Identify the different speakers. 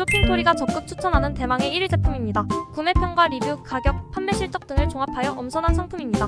Speaker 1: 쇼핑토리가 적극 추천하는 대망의 1위 제품입니다. 구매평과 리뷰, 가격, 판매 실적 등을 종합하여 엄선한 상품입니다.